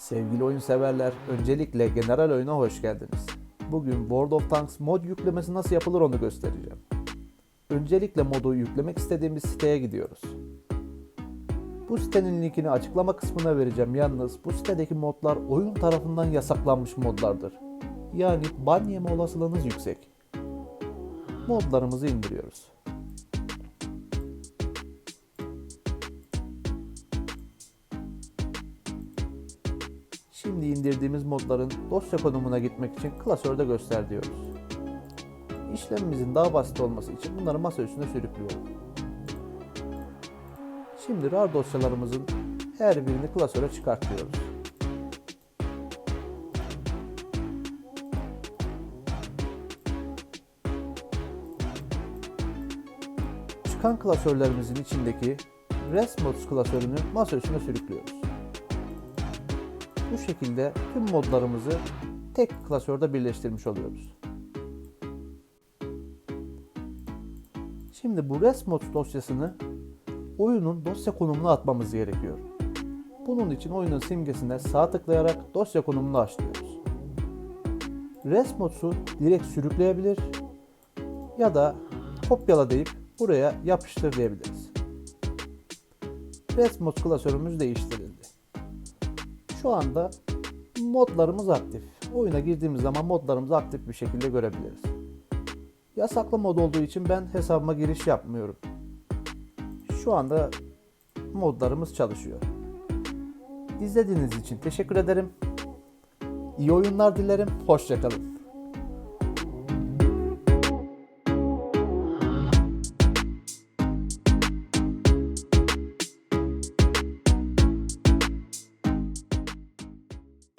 Sevgili oyun severler, öncelikle General Oyun'a hoş geldiniz. Bugün World of Tanks mod yüklemesi nasıl yapılır onu göstereceğim. Öncelikle modu yüklemek istediğimiz siteye gidiyoruz. Bu sitenin linkini açıklama kısmına vereceğim. Yalnız bu sitedeki modlar oyun tarafından yasaklanmış modlardır. Yani ban yeme olasılığınız yüksek. Modlarımızı indiriyoruz. Şimdi indirdiğimiz modların dosya konumuna gitmek için klasörde göster diyoruz. İşlemimizin daha basit olması için bunları masa üstüne sürüklüyorum. Şimdi RAR dosyalarımızın her birini klasöre çıkartıyoruz. Çıkan klasörlerimizin içindeki ResMods klasörünü masa üstüne sürüklüyoruz. Bu şekilde tüm modlarımızı tek klasörde birleştirmiş oluyoruz. Şimdi bu ResMods dosyasını oyunun dosya konumuna atmamız gerekiyor. Bunun için oyunun simgesine sağ tıklayarak dosya konumunu aç diyoruz. ResMods'u direkt sürükleyebilir ya da kopyala deyip buraya yapıştır diyebiliriz. ResMods klasörümüz değiştirildi. Şu anda modlarımız aktif. Oyuna girdiğimiz zaman modlarımızı aktif bir şekilde görebiliriz. Yasaklı mod olduğu için ben hesabıma giriş yapmıyorum. Şu anda modlarımız çalışıyor. İzlediğiniz için teşekkür ederim. İyi oyunlar dilerim. Hoşçakalın.